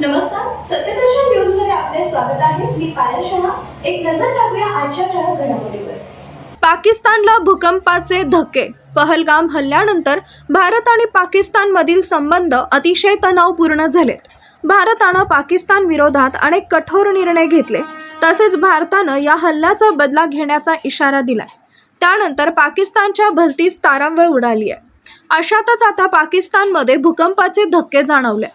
नमस्कार सत्यदर्शन न्यूजमध्ये आपले स्वागत आहे. मी पायल शहा. एक नजर टाकूया आजच्या ठळक घडामोडीवर. पाकिस्तानला भूकंपाचे धक्के. पहलगाम हल्ल्यानंतर भारत आणि पाकिस्तानमधील संबंध अतिशय तणावपूर्ण झालेत. भारतानं पाकिस्तान विरोधात अनेक कठोर निर्णय घेतले. तसेच भारतानं या हल्ल्याचा बदला घेण्याचा इशारा दिलाय. त्यानंतर पाकिस्तानच्या भलतीच तारांबळ उडाली आहे अशातच आता पाकिस्तानमध्ये भूकंपाचे धक्के जाणवले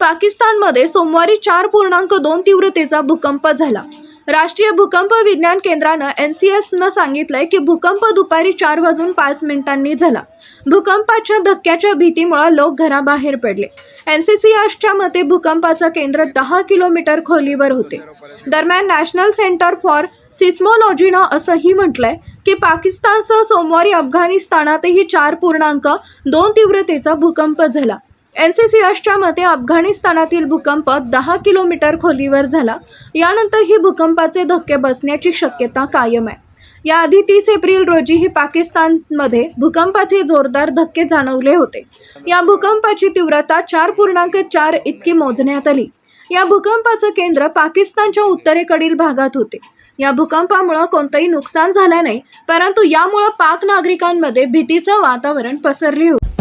पाकिस्तानमध्ये सोमवारी चार पूर्णांक दोन तीव्रतेचा भूकंप झाला. राष्ट्रीय भूकंप विज्ञान केंद्रानं एन सी एसनं सांगितलंय की भूकंप दुपारी चार वाजून पाच मिनिटांनी झाला. भूकंपाच्या धक्क्याच्या भीतीमुळे लोक घराबाहेर पडले. एन सी सी एसच्या मते भूकंपाचं केंद्र दहा किलोमीटर खोलीवर होते. दरम्यान नॅशनल सेंटर फॉर सिस्मोलॉजीनं असंही म्हटलंय की पाकिस्तानसह सोमवारी अफगाणिस्तानातही चार पूर्णांक दोन तीव्रतेचा भूकंप झाला. एन सी सी एसच्या मते अफगाणिस्तानातील भूकंप दहा किलोमीटर खोलीवर झाला. यानंतर ही भूकंपाचे धक्के बसण्याची शक्यता कायम आहे. याआधी तीस एप्रिल रोजीही पाकिस्तानमध्ये भूकंपाचे जोरदार धक्के जाणवले होते. या भूकंपाची तीव्रता चार पूर्णांक चार इतकी मोजण्यात आली. या भूकंपाचं केंद्र पाकिस्तानच्या उत्तरेकडील भागात होते. या भूकंपामुळं कोणतंही नुकसान झालं नाही परंतु यामुळं पाक नागरिकांमध्ये भीतीचं वातावरण पसरले होते.